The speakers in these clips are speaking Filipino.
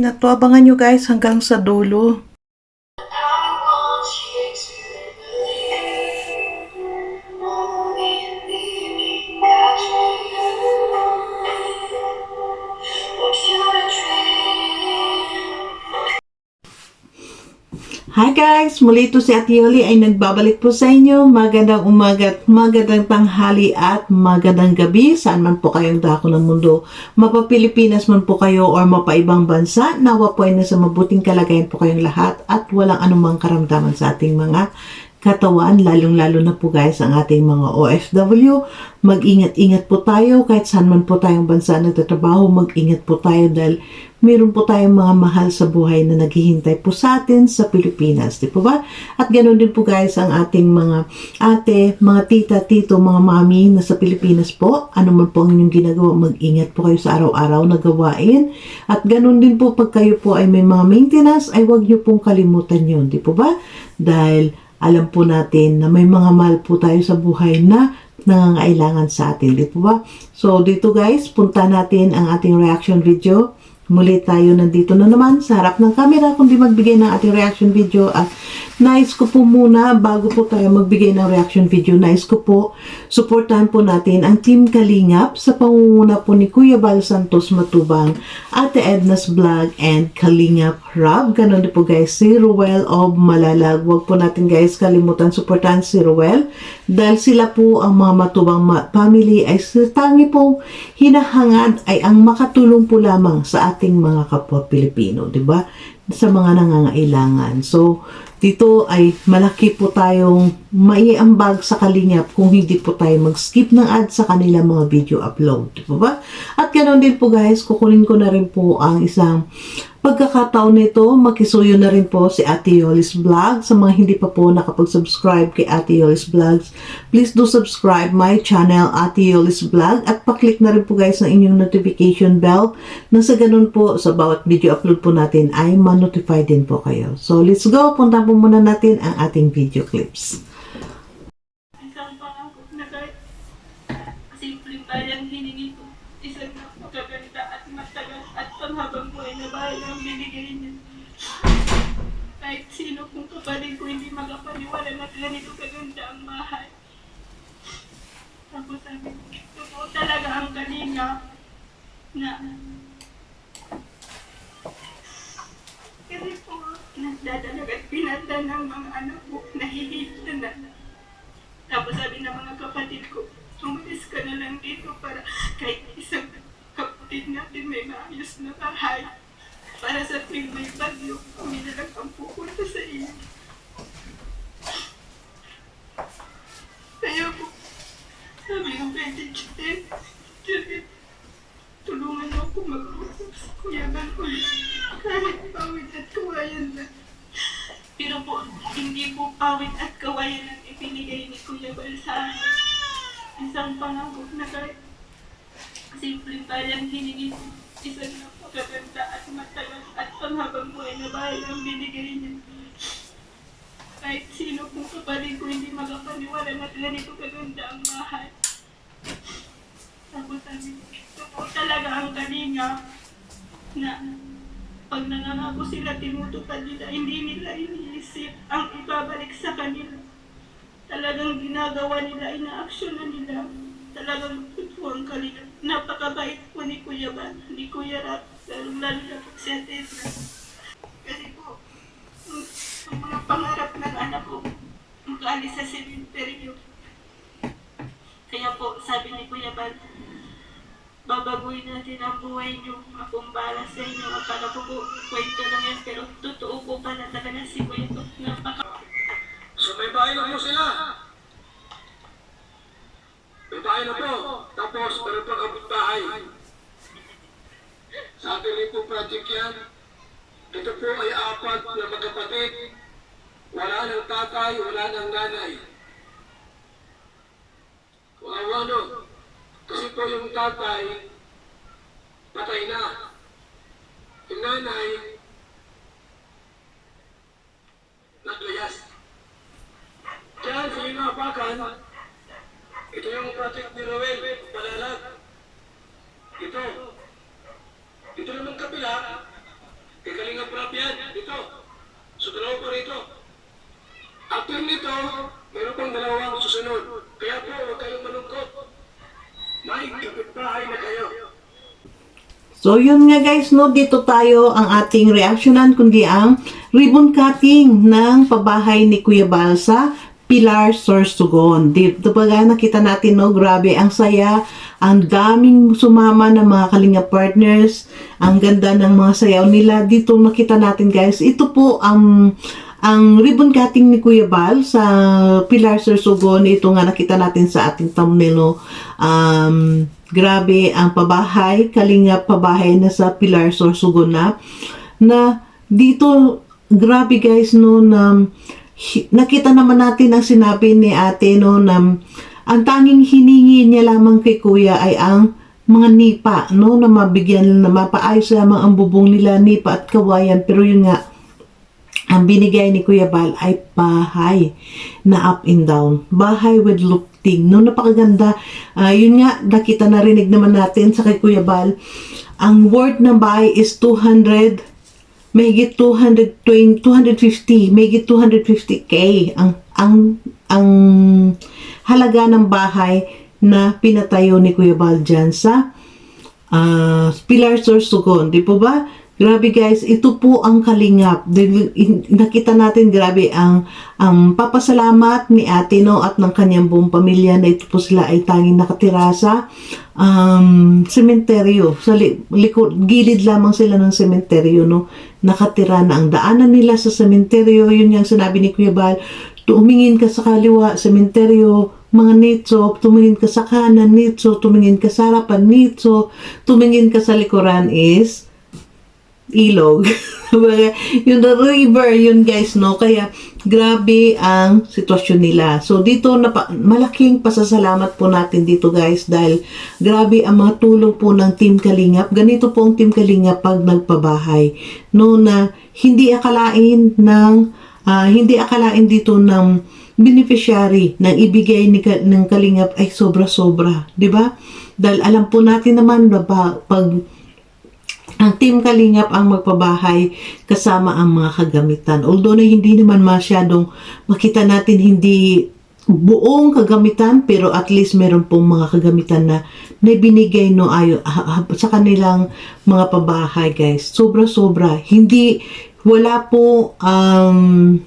Na to, abangan nyo guys hanggang sa dulo. Hi guys! Muli ito si Ate Yoli ay nagbabalik po sa inyo. Magandang umaga at magandang tanghali at magandang gabi. Saan man po kayong dako ng mundo. Mapa Pilipinas man po kayo or mapa ibang bansa. Nawa po ay nasa mabuting kalagayan po kayong lahat at walang anumang karamdaman sa ating mga katawan, lalong-lalo na po guys ang ating mga OFW. Mag-ingat-ingat po tayo kahit saan man po tayong bansa nagtatrabaho, mag-ingat po tayo dahil meron po tayong mga mahal sa buhay na naghihintay po sa atin sa Pilipinas, di po ba? At ganoon din po guys ang ating mga ate, mga tita, tito, mga mami na sa Pilipinas po. Ano man po ang inyong ginagawa, mag-ingat po kayo sa araw-araw na gawain. At ganoon din po pag kayo po ay may mga maintenance, ay huwag niyo pong kalimutan yun, di po ba? Dahil alam po natin na may mga mahal po tayo sa buhay na nangangailangan sa atin, di po ba? So, dito guys, punta natin ang ating reaction video. Muli tayo nandito na naman sa harap ng camera. Kundi magbigay ng ating reaction video at nais ko po muna bago po tayo magbigay ng reaction video nais ko po supportahan po natin ang Team Kalingap sa pangunguna po ni Kuya Bal Santos Matubang Ate Edna's Vlog and Kalingap Rob ganon din po guys si Ruel of Malalag wag po natin guys kalimutan supportahan si Ruel dahil sila po ang mga matubang ma- family ay tangi pong hinahangad ay ang makatulong po lamang sa ating mga kapwa Pilipino, di ba? Sa mga nangangailangan. So, dito ay malaki po tayong maiambag sa kalingap kung hindi po tayo mag-skip ng ad sa kanila mga video upload. Di ba ba? At ganoon din po guys, kukunin ko na rin po ang isang pagkakataon nito, makisuyo na rin po si Ate Yolis Vlog. Sa mga hindi pa po nakapag-subscribe kay Ate Yolis Vlogs, please do subscribe my channel Ate Yolis Vlog at paklik na rin po guys ng inyong notification bell na sa ganun po sa bawat video upload po natin ay ma-notify din po kayo. So let's go, punta po muna natin ang ating video clips. Isang pangako na kahit simpleng bayang hiningi ko, isang napakaganda at matagal at panghabang buhay na bahay ang binigay niya. Kahit sino kung kapaling ko hindi magapaniwala na ganito kaganda ang bahay. Tapos sabi totoo talaga ang kalinga na kasi po, nagdadalag at pinanda ng mga anak ko, nahihita na. Tapos sabi ng mga kapatid ko, umalis ka na lang dito para kahit isang kapatid natin may maayos na bahay. Para sa tuwing may bagyo, kami na lang ang pupunta sa iyo. Kaya po, sabi ko kay Teacher, Teacher, tulungan mo ako mag-usap sa Kuya Balcon. Kahit pawid at kawayan lang. Pero po, hindi po pawid at kawayan ang ipinigay ni Kuya Bal sa. Isang pangako na kahit simpleng bayang hiningi ko, isang bahay ang binigay niya. Kahit sino kung kapaling ko hindi magapaniwala na ganito kaganda ang bahay. Tapos sabi ko, totoo talaga ang kalinga na pag nangangako sila, tinutupad nila, hindi nila iniisip ang ibabalik sa kanila. Talagang ginagawa nila, inaaksyon na nila. Talagang totoo ang. Napakabait po ni Kuya Ban, ni Kuya Rap, lalo lalo na po si Edna. Kasi po, ang ang mga pangarap ng anak ko, makaalis sa sementeryo. Kaya po, sabi ni Kuya Ban, babaguhin natin ang buhay niyo. Akong para sa inyo. Akala ko po, kwento lang yan, pero totoo po pala yung tatay, patay na. Yung nanay, naglayas. Diyan sa inapakan, ito yung project ni Rowell, palalag. Ito. Ito naman kapila, kagaling ang prop ito. So, dalawa pa rito. After nito, meron pang dalawang So yun nga guys, no, dito tayo ang ating reaksyonan kundi ang ribbon cutting ng pabahay ni Kuya Balsa Pilar Sorsogon. Dito ba nakita natin, no, grabe, ang saya, ang daming sumama ng mga kalinga partners, ang ganda ng mga sayaw nila. Dito makita natin guys, ito po ang um, ang ribbon cutting ni Kuya Bal sa Pilar Sorsogon, ito nga nakita natin sa ating thumbnail, um, grabe ang pabahay, kalinga pabahay na sa Pilar Sorsogon na, na dito, grabe guys, no, na nakita naman natin ang sinabi ni ate, no, na ang tanging hiningi niya lamang kay kuya ay ang mga nipa, no, na mabigyan, na mapaayos lamang ang bubong nila, nipa at kawayan, pero yun nga, ang binigay ni Kuya Bal ay bahay na up and down. Bahay with lufting. No, napakaganda. Ah, yun nga, nakita narinig naman natin sa kay Kuya Bal. Ang worth ng bahay is 200 mahigit 220, 250, mahigit 250k ang ang ang halaga ng bahay na pinatayo ni Kuya Bal dyan sa ah Pilar Sorsogon, di po ba? Grabe guys, ito po ang kalingap. Nakita natin grabe ang ang papasalamat ni Ate no at ng kanyang buong pamilya na ito po sila ay tanging nakatira sa um, sementeryo. Sa li- likod, gilid lamang sila ng sementeryo no. Nakatira na ang daanan nila sa sementeryo. Yun yung sinabi ni Kuya Bal. Tumingin ka sa kaliwa, sementeryo, mga nitso, tumingin ka sa kanan, nitso, tumingin ka sa harapan, nitso, tumingin ka sa likuran is ilog. Yung the river, yun guys, no? Kaya, grabe ang sitwasyon nila. So, dito, napa, malaking pasasalamat po natin dito guys dahil grabe ang mga tulong po ng Team Kalingap. Ganito po ang Team Kalingap pag nagpabahay. No, na hindi akalain ng, ah, hindi akalain dito ng beneficiary ng ibigay ni, ng Kalingap ay sobra-sobra. di ba Dahil alam po natin naman na pag ang Team Kalingap ang magpabahay kasama ang mga kagamitan. Although na hindi naman masyadong makita natin hindi buong kagamitan pero at least meron pong mga kagamitan na na binigay no ayo sa kanilang mga pabahay guys. Sobra-sobra. Hindi wala po um,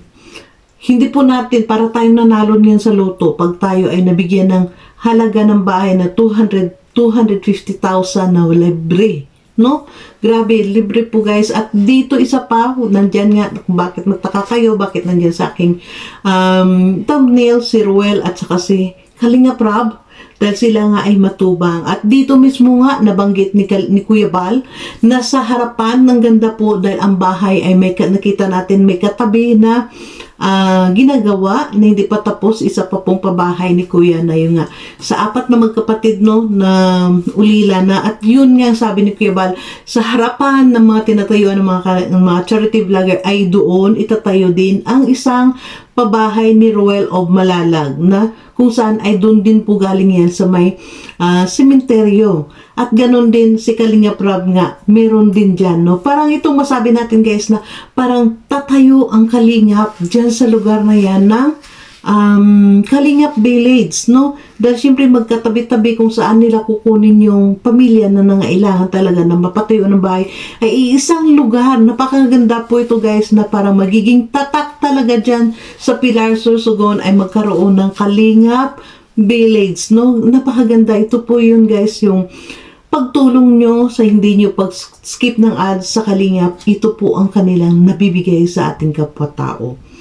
hindi po natin para tayong nanalo niyan sa loto pag tayo ay nabigyan ng halaga ng bahay na 200 250,000 na libre. No? Grabe, libre po guys. At dito isa pa, nandyan nga, bakit nagtaka kayo, bakit nandyan sa aking um, thumbnail, si Ruel at saka si Kalinga Prab dahil sila nga ay matubang. At dito mismo nga nabanggit ni, ni Kuya Bal na sa harapan ng ganda po dahil ang bahay ay may nakita natin may katabi na ah, ginagawa na hindi pa tapos isa pa pong pabahay ni Kuya na yun nga. Sa apat na magkapatid no na ulila na. At yun nga sabi ni Kuya Bal sa harapan ng mga tinatayuan ng mga, ng mga charity vlogger ay doon itatayo din ang isang pabahay ni Roel of Malalag na kung saan ay doon din po galing yan sa may sementeryo. At ganon din si Kalinga Prab nga, meron din dyan, no? Parang itong masabi natin guys na parang tatayo ang Kalingap dyan sa lugar na yan ng um, Kalingap Village, no? Dahil siyempre magkatabi-tabi kung saan nila kukunin yung pamilya na nangailangan talaga na mapatayo ng bahay ay isang lugar. Napakaganda po ito guys na parang magiging tatak talaga dyan sa Pilar Sorsogon ay magkaroon ng Kalingap Village, no? Napakaganda. Ito po yun guys, yung pagtulong nyo sa hindi nyo pag-skip ng ads sa Kalingap, ito po ang kanilang nabibigay sa ating kapwa-tao.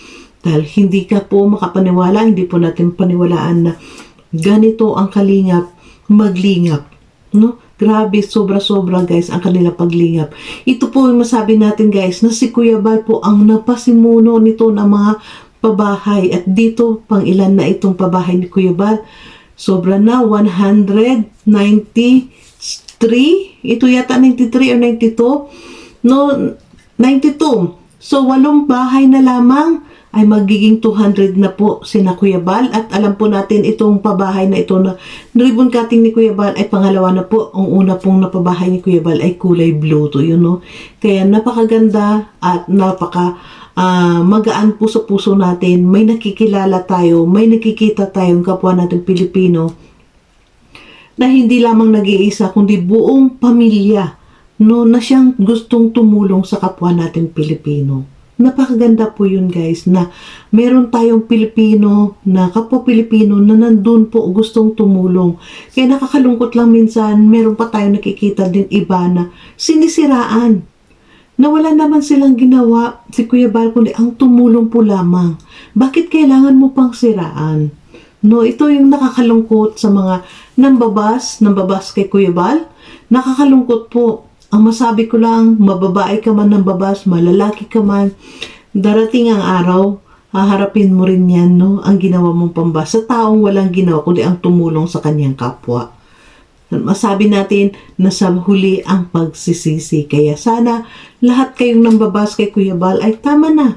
Dahil hindi ka po makapaniwala, hindi po natin paniwalaan na ganito ang kalingap, maglingap. No? Grabe, sobra-sobra guys ang kanila paglingap. Ito po yung masabi natin guys na si Kuya Bal po ang napasimuno nito ng mga pabahay. At dito, pang ilan na itong pabahay ni Kuya Bal. Sobra na, 193. Ito yata 93 or 92. No, 92. So, walong bahay na lamang ay magiging 200 na po si na Kuya Bal. At alam po natin itong pabahay na ito na ribbon cutting ni Kuya Bal ay pangalawa na po. Ang una pong napabahay ni Kuya Bal ay kulay blue to yun no kaya napakaganda at napaka ah, magaan po sa puso natin. May nakikilala tayo may nakikita tayong kapwa natin Pilipino na hindi lamang nag-iisa kundi buong pamilya no, na siyang gustong tumulong sa kapwa natin Pilipino. Napakaganda po yun guys na meron tayong Pilipino na kapwa Pilipino na nandun po gustong tumulong. Kaya nakakalungkot lang minsan, meron pa tayong nakikita din iba na sinisiraan na wala naman silang ginawa si Kuya Bal ang tumulong po lamang. Bakit kailangan mo pang siraan? No, ito yung nakakalungkot sa mga nambabas, nambabas kay Kuya Bal. Nakakalungkot po. Ang masabi ko lang, mababae ka man nambabas, malalaki ka man, darating ang araw, haharapin mo rin yan, no? Ang ginawa mong pambas sa taong walang ginawa, kundi ang tumulong sa kanyang kapwa masabi natin na sa huli ang pagsisisi. Kaya sana lahat kayong nambabas kay Kuya Bal ay tama na.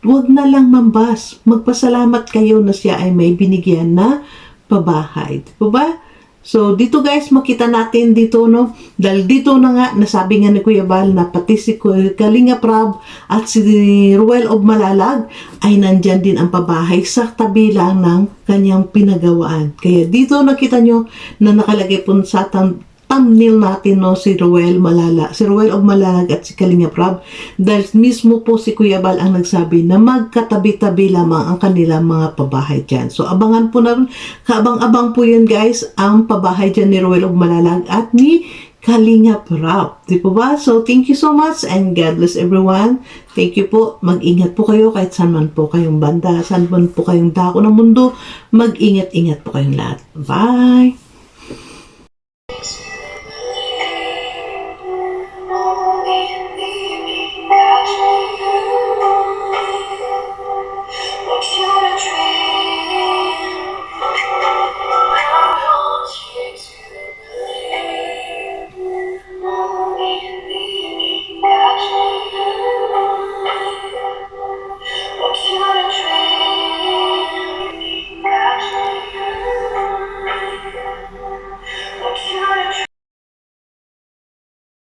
Huwag na lang mambas. Magpasalamat kayo na siya ay may binigyan na pabahay. Di ba ba? So, dito guys, makita natin dito, no? Dahil dito na nga, nasabi nga ni Kuya Bal na pati si Kalinga Prab at si Ruel of Malalag ay nandyan din ang pabahay sa tabi lang ng kanyang pinagawaan. Kaya dito nakita nyo na nakalagay po sa thumbnail natin no si Ruel Malala, si Ruel of Malalag at si Kalinga Prab dahil mismo po si Kuya Bal ang nagsabi na magkatabi-tabi lamang ang kanilang mga pabahay dyan. So abangan po na kaabang-abang po yun guys ang pabahay dyan ni Ruel of Malalag at ni Kalinga Prab. Di po ba? So thank you so much and God bless everyone. Thank you po. Mag-ingat po kayo kahit saan man po kayong banda, saan man po kayong dako ng mundo. Mag-ingat-ingat po kayong lahat. Bye!